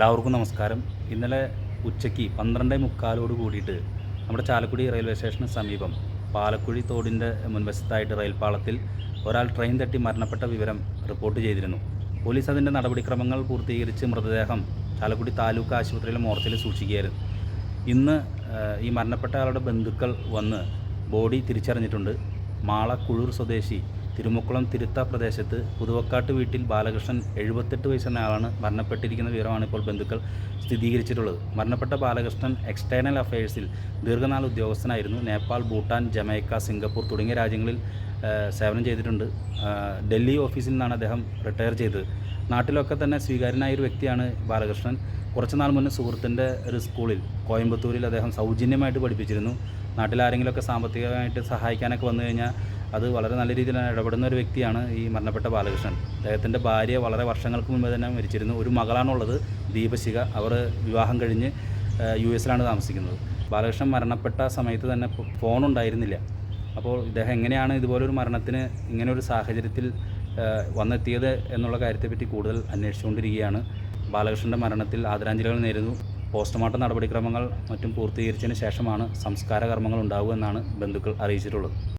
എല്ലാവർക്കും നമസ്കാരം. ഇന്നലെ ഉച്ചയ്ക്ക് പന്ത്രണ്ട് മുക്കാലോട് കൂടിയിട്ട് നമ്മുടെ ചാലക്കുടി റെയിൽവേ സ്റ്റേഷന് സമീപം പാലക്കുഴി തോടിന്റെ മുൻവശത്തായിട്ട് റെയിൽ പാളത്തിൽ ഒരാൾ ട്രെയിൻ തട്ടി മരണപ്പെട്ട വിവരം റിപ്പോർട്ട് ചെയ്തിരുന്നു. പോലീസ് അതിന്റെ നടപടിക്രമങ്ങൾ പൂർത്തീകരിച്ച് മൃതദേഹം ചാലക്കുടി താലൂക്ക് ആശുപത്രിയിലെ മോർച്ചയിൽ സൂക്ഷിക്കുകയായിരുന്നു. ഇന്ന് ഈ മരണപ്പെട്ട ആളുടെ ബന്ധുക്കൾ വന്ന് ബോഡി തിരിച്ചറിഞ്ഞിട്ടുണ്ട്. മാള കുഴൂർ സ്വദേശി തിരുമുക്കുളം തിരുത്ത പ്രദേശത്ത് പുതുവക്കാട്ട് വീട്ടിൽ ബാലകൃഷ്ണൻ എഴുപത്തെട്ട് വയസ്സെന്ന ആളാണ് മരണപ്പെട്ടിരിക്കുന്ന വിവരമാണ് ഇപ്പോൾ ബന്ധുക്കൾ സ്ഥിരീകരിച്ചിട്ടുള്ളത്. മരണപ്പെട്ട ബാലകൃഷ്ണൻ എക്സ്റ്റേണൽ അഫയേഴ്സിൽ ദീർഘനാൾ ഉദ്യോഗസ്ഥനായിരുന്നു. നേപ്പാൾ ഭൂട്ടാൻ ജമൈക്ക സിംഗപ്പൂർ തുടങ്ങിയ രാജ്യങ്ങളിൽ സേവനം ചെയ്തിട്ടുണ്ട്. ഡൽഹി ഓഫീസിൽ നിന്നാണ് അദ്ദേഹം റിട്ടയർ ചെയ്തത്. നാട്ടിലൊക്കെ തന്നെ സ്വീകാര്യനായ ഒരു വ്യക്തിയാണ് ബാലകൃഷ്ണൻ. കുറച്ച് നാൾ മുന്നേ സുഹൃത്തിന്റെ ഒരു സ്കൂളിൽ കോയമ്പത്തൂരിൽ അദ്ദേഹം സൗജന്യമായിട്ട് പഠിപ്പിച്ചിരുന്നു. നാട്ടിൽ ആരെങ്കിലുമൊക്കെ സാമ്പത്തികമായിട്ട് സഹായിക്കാനൊക്കെ വന്നു കഴിഞ്ഞാൽ അത് വളരെ നല്ല രീതിയിൽ ഇടപെടുന്ന ഒരു വ്യക്തിയാണ് ഈ മരണപ്പെട്ട ബാലകൃഷ്ണൻ. അദ്ദേഹത്തിന്റെ ഭാര്യ വളരെ വർഷങ്ങൾക്ക് മുമ്പ് തന്നെ മരിച്ചിരുന്നു. ഒരു മകളാണുള്ളത് ദീപശിക അവർ വിവാഹം കഴിഞ്ഞ് യു എസിലാണ് താമസിക്കുന്നത്. ബാലകൃഷ്ണൻ മരണപ്പെട്ട സമയത്ത് തന്നെ ഫോൺ ഉണ്ടായിരുന്നില്ല അപ്പോൾ ഇദ്ദേഹം എങ്ങനെയാണ് ഇതുപോലൊരു മരണത്തിന് ഇങ്ങനെ ഒരു സാഹചര്യത്തിൽ വന്നെത്തിയത് എന്നുള്ള കാര്യത്തെപ്പറ്റി കൂടുതൽ അന്വേഷിച്ചുകൊണ്ടിരിക്കുകയാണ്. ബാലകൃഷ്ണന്റെ മരണത്തിൽ ആദരാഞ്ജലികൾ നേരുന്നു. പോസ്റ്റ്മോർട്ടം നടപടിക്രമങ്ങൾ മറ്റും പൂർത്തീകരിച്ചതിന് ശേഷമാണ് സംസ്കാര കർമ്മങ്ങൾ ഉണ്ടാവുക എന്നാണ് ബന്ധുക്കൾ അറിയിച്ചിട്ടുള്ളത്.